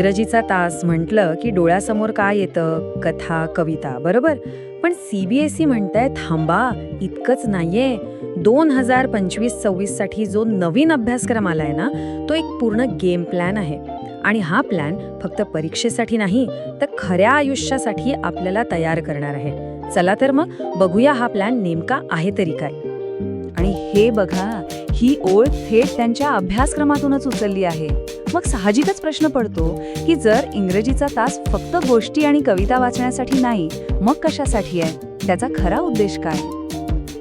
इंग्रजीचा तास म्हटलं की डोळ्यासमोर काय येतं? कथा कविता बरोबर? पण सी बी एस ई म्हणताय थांबा इतकंच नाहीये. दोन हजार पंचवीस सव्वीससाठी जो नवीन अभ्यासक्रम आलाय ना तो एक पूर्ण गेम प्लॅन आहे. आणि हा प्लॅन फक्त परीक्षेसाठी नाही तर खऱ्या आयुष्यासाठी आपल्याला तयार करणार आहे. चला तर मग बघूया हा प्लॅन नेमका आहे तरी काय. आणि हे बघा ही ओळ थेट त्यांच्या अभ्यासक्रमातूनच उचलली आहे. मग साहजिकच प्रश्न पडतो की जर इंग्रजीचा तास फक्त गोष्टी आणि कविता वाचण्यासाठी नाही मग कशासाठी आहे? त्याचा खरा उद्देश काय?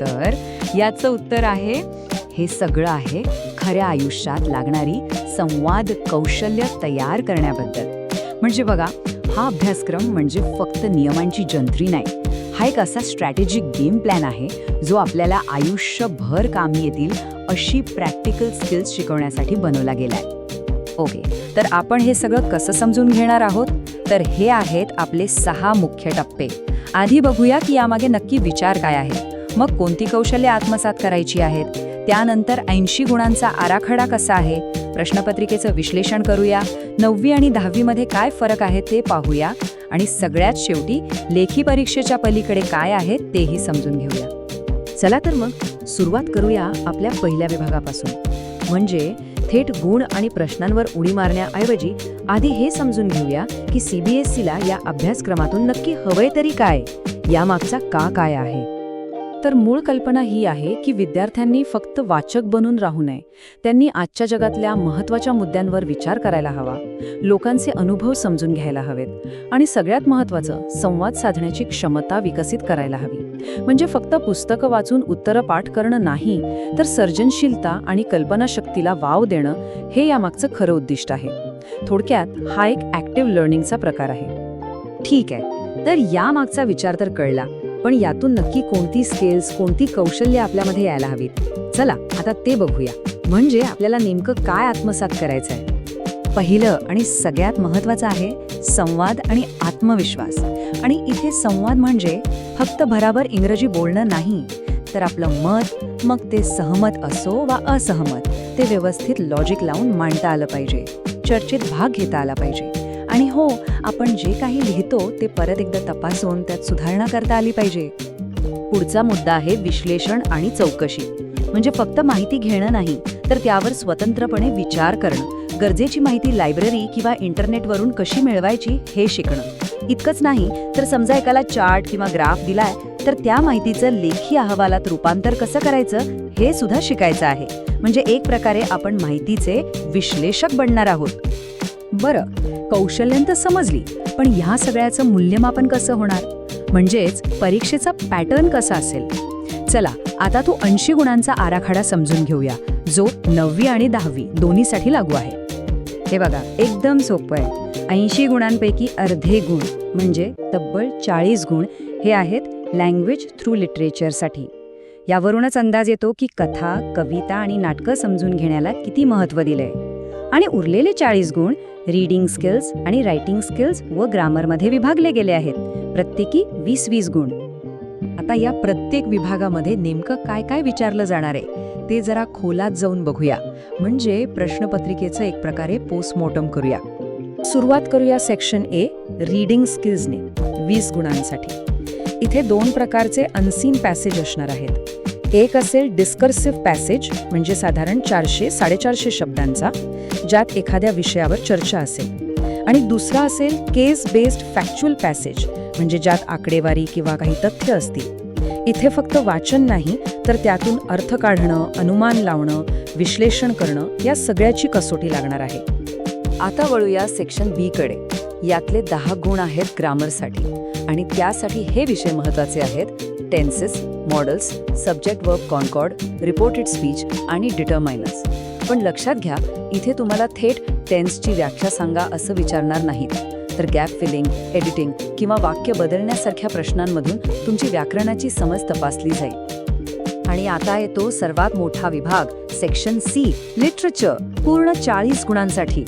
तर याचं उत्तर आहे हे सगळं आहे खऱ्या आयुष्यात लागणारी संवाद कौशल्य तयार करण्याबद्दल. म्हणजे बघा हा अभ्यासक्रम म्हणजे फक्त नियमांची जंत्री नाही. हा एक असा स्ट्रॅटेजिक गेम प्लॅन आहे जो आपल्याला आयुष्यभर कामी येतील अशी प्रॅक्टिकल स्किल्स शिकवण्यासाठी बनवला गेला आहे ओके तर आपण हे सगळं कसं समजून घेणार आहोत? तर हे आहेत आपले सहा मुख्य टप्पे. आधी बघूया की यामागे नक्की विचार काय आहे मग कोणती कौशल्य आत्मसात करायची आहेत? त्यानंतर ऐंशी गुणांचा आराखडा कसा आहे? प्रश्नपत्रिकेचं विश्लेषण करूया. नववी आणि दहावीमध्ये काय फरक आहे ते पाहूया. आणि सगळ्यात शेवटी लेखी परीक्षेच्या पलीकडे काय आहे तेही समजून घेऊया. चला तर मग सुरुवात करूया आपल्या पहिल्या विभागापासून. म्हणजे थेट गुण आणि प्रश्नांवर उडी मारण्याऐवजी आधी हे समजून घेऊया की सीबीएसईला या अभ्यासक्रमातून नक्की हवंय तरी काय? यामागचा का काय आहे? तर मूळ कल्पना ही आहे की विद्यार्थ्यांनी फक्त वाचक बनून राहू नये. त्यांनी आजच्या जगातल्या महत्त्वाच्या मुद्द्यांवर विचार करायला हवा. लोकांचे अनुभव समजून घ्यायला हवेत. आणि सगळ्यात महत्त्वाचं संवाद साधण्याची क्षमता विकसित करायला हवी. म्हणजे फक्त पुस्तकं वाचून उत्तरं पाठ करणं नाही तर सर्जनशीलता आणि कल्पनाशक्तीला वाव देणं हे यामागचं खरं उद्दिष्ट आहे. थोडक्यात हा एक ॲक्टिव्ह लर्निंगचा प्रकार आहे. ठीक आहे. तर यामागचा विचार तर कळला. पण यातून नक्की कोणती स्किल्स कोणती कौशल्य आपल्यामध्ये यायला हवीत? चला आता ते बघूया. म्हणजे आपल्याला नेमकं काय आत्मसात करायचं आहे पहिलं आणि सगळ्यात महत्वाचं आहे संवाद आणि आत्मविश्वास. आणि इथे संवाद म्हणजे फक्त भराभर इंग्रजी बोलणं नाही तर आपलं मत मग ते सहमत असो वा असहमत ते व्यवस्थित लॉजिक लावून मांडता आलं पाहिजे. चर्चेत भाग घेता आला पाहिजे. आणि हो आपण जे काही लिहितो ते परत एकदा तपासून त्यात सुधारणा करता आली पाहिजे. पुढचा मुद्दा आहे विश्लेषण आणि चौकशी. म्हणजे फक्त माहिती घेणं नाही तर त्यावर स्वतंत्रपणे विचार करणं. गरजेची माहिती लायब्ररी किंवा इंटरनेटवरून कशी मिळवायची हे शिकणं. इतकंच नाही तर समजा एकाला चार्ट किंवा ग्राफ दिलाय तर त्या माहितीचं लेखी अहवालात रूपांतर कसं करायचं हे सुद्धा शिकायचं आहे. म्हणजे एक प्रकारे आपण माहितीचे विश्लेषक बनणार आहोत. बरं कौशल्यं समजली पण ह्या सगळ्याचं मूल्यमापन कसं होणार? म्हणजेच परीक्षेचा पॅटर्न कसा असेल? चला आता तो ऐंशी गुणांचा आराखडा समजून घेऊया जो नववी आणि दहावी दोन्हीसाठी लागू आहे. हे बघा एकदम सोपं आहे. ऐंशी गुणांपैकी अर्धे गुण म्हणजे तब्बल चाळीस गुण हे आहेत लँग्वेज थ्रू लिटरेचरसाठी यावरूनच अंदाज येतो की कथा कविता आणि नाटकं समजून घेण्याला किती महत्त्व दिलं आहे आणि उरलेले चाळीस गुण रीडिंग स्किल्स आणि रायटिंग स्किल्स व ग्रामरमध्ये विभागले गेले आहेत. प्रत्येकी वीस वीस गुण. आता या प्रत्येक विभागामध्ये नेमकं काय काय विचारलं जाणार आहे ते जरा खोलात जाऊन बघूया. म्हणजे प्रश्नपत्रिकेचं एक प्रकारे पोस्टमॉर्टम करूया. सुरुवात करूया सेक्शन ए रीडिंग स्किल्सने वीस गुणांसाठी. इथे दोन प्रकारचे अनसीन पॅसेज असणार आहेत. एक असेल डिस्कर्सिव्ह पॅसेज म्हणजे साधारण चारशे साडेचारशे शब्दांचा. ज्यात एखाद्या विषयावर चर्चा असेल. आणि दुसरा असेल केस बेस्ड फॅक्च्युअल पॅसेज म्हणजे ज्यात आकडेवारी किंवा काही तथ्य असतील. इथे फक्त वाचन नाही तर त्यातून अर्थ काढणं अनुमान लावणं विश्लेषण करणं या सगळ्याची कसोटी लागणार आहे. आता वळूया सेक्शन बी कडे. यातले दहा गुण आहेत ग्रामरसाठी. आणि त्यासाठी हे विषय महत्त्वाचे आहेत. Tenses modals subject verb concord reported speech आणि डिटर्मायनर्स पण लक्षात घ्या इथे तुम्हाला थेट टेन्सची व्याख्या सांगा असं विचारणार नाहीत. तर गॅप फिलिंग एडिटिंग किंवा वाक्य बदलण्यासारख्या प्रश्नांमधून तुमची व्याकरणाची समज तपासली जाईल. आणि आता येतो सर्वात मोठा विभाग सेक्शन सी लिटरेचर पूर्ण चाळीस गुणांसाठी.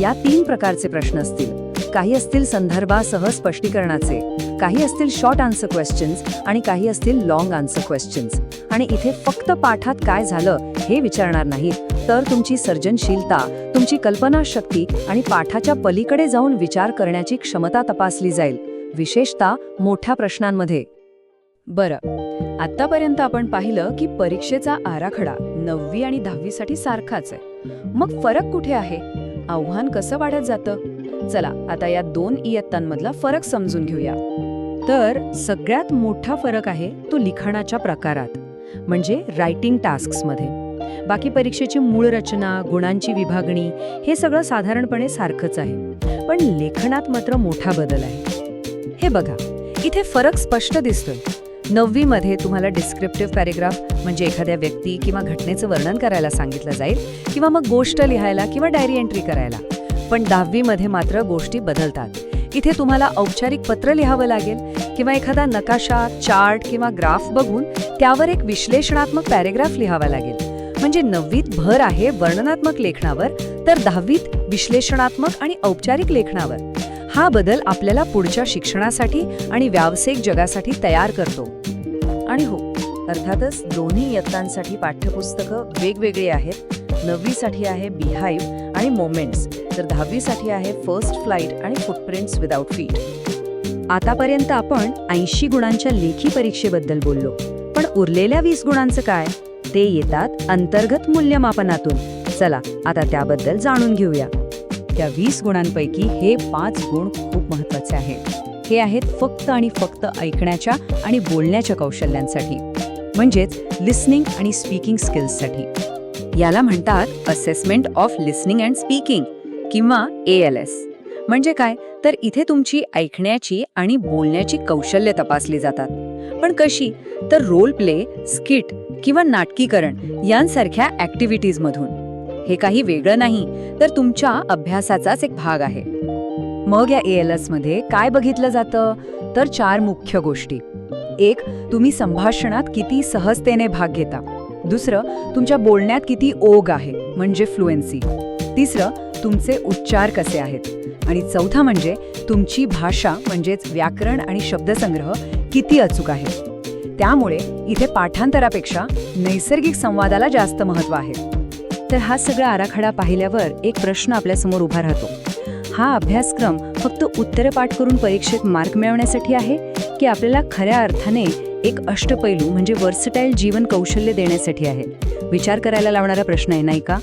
या तीन प्रकारचे प्रश्न असतील. काही असतील संदर्भासह स्पष्टीकरणाचे काही असतील शॉर्ट आन्सर क्वेश्चन्स आणि काही असतील लॉंग आन्सर क्वेश्चन्स आणि इथे फक्त पाठात काय झालं हे विचारणार नाहीत. तर तुमची सर्जनशीलता तुमची कल्पनाशक्ती आणि पाठाच्या पलीकडे जाऊन विचार करण्याची क्षमता तपासली जाईल विशेषतः मोठ्या प्रश्नांमध्ये. बरं आतापर्यंत आपण पाहिलं की परीक्षेचा आराखडा नववी आणि दहावीसाठी सारखाच आहे. मग फरक कुठे आहे? आव्हान कसं वाढत जातं? चला आता या दोन इयत्तांमधला फरक समजून घेऊया. तर सगळ्यात मोठा फरक आहे तो लिखाणाच्या प्रकारात म्हणजे रायटिंग टास्क्समध्ये बाकी परीक्षेची मूळ रचना गुणांची विभागणी हे सगळं साधारणपणे सारखंच आहे. पण लेखनात मात्र मोठा बदल आहे. हे बघा इथे फरक स्पष्ट दिसतोय. नववीमध्ये तुम्हाला डिस्क्रिप्टिव्ह पॅरेग्राफ म्हणजे एखाद्या व्यक्ती किंवा घटनेचं वर्णन करायला सांगितलं जाईल किंवा मग गोष्ट लिहायला किंवा डायरी एंट्री करायला. पण दहावीमध्ये मात्र गोष्टी बदलतात. इथे तुम्हाला औपचारिक पत्र लिहावं लागेल किंवा एखादा नकाशा चार्ट किंवा ग्राफ बघून त्यावर एक विश्लेषणात्मक पॅरेग्राफ लिहावा लागेल. म्हणजे नववीत भर आहे वर्णनात्मक लेखनावर तर दहावीत विश्लेषणात्मक आणि औपचारिक लेखनावर. हा बदल आपल्याला पुढच्या शिक्षणासाठी आणि व्यावसायिक जगासाठी तयार करतो. आणि हो अर्थातच दोन्ही इयत्तांसाठी पाठ्यपुस्तकं वेगवेगळी आहेत. नववीसाठी आहे बिहाईव्ह आणि मोमेंट्स तर दहावीसाठी आहे फर्स्ट फ्लाईट आणि फुटप्रिंट्स विदाउट फीट आतापर्यंत आपण ऐंशी गुणांच्या लेखी परीक्षेबद्दल बोललो पण उरलेल्या वीस गुणांचं काय? ते येतात अंतर्गत मूल्यमापनातून. चला आता त्याबद्दल जाणून घेऊया. त्या वीस गुणांपैकी हे पाच गुण खूप महत्त्वाचे आहेत. हे आहेत फक्त आणि फक्त ऐकण्याच्या आणि बोलण्याच्या कौशल्यांसाठी. म्हणजेच लिस्निंग आणि स्पीकिंग स्किल्ससाठी. याला म्हणतात assessment of listening and speaking किंवा ए एल एस. म्हणजे काय? तर इथे तुमची ऐकण्याची आणि बोलण्याची कौशल्य तपासली जातात. पण कशी? तर रोल प्ले स्किट किंवा नाटकीकरण यांसारख्या ॲक्टिव्हिटीजमधून हे काही वेगळं नाही तर तुमच्या अभ्यासाचाच एक भाग आहे. मग या ए एलमध्ये काय बघितलं जातं? तर चार मुख्य गोष्टी. एक तुम्ही संभाषणात किती सहजतेने भाग घेता. दुसरं तुमच्या बोलण्यात किती ओघ आहे म्हणजे फ्लुएन्सी तिसरं तुमचे उच्चार कसे आहेत. आणि चौथा म्हणजे तुमची भाषा म्हणजेच व्याकरण आणि शब्दसंग्रह किती अचूक आहे. त्यामुळे इथे पाठांतरापेक्षा नैसर्गिक संवादाला जास्त महत्त्व आहे. तर हा सगळा आराखडा पाहिल्यावर एक प्रश्न आपल्यासमोर उभा राहतो. हा अभ्यासक्रम फक्त उत्तरे पाठ करून परीक्षेत मार्क मिळवण्यासाठी आहे की आपल्याला खऱ्या अर्थाने एक अष्टपैलू म्हणजे वर्सटाईल जीवन कौशल्य देण्यासाठी आहे? विचार करायला लावणारा प्रश्न आहे नाही का?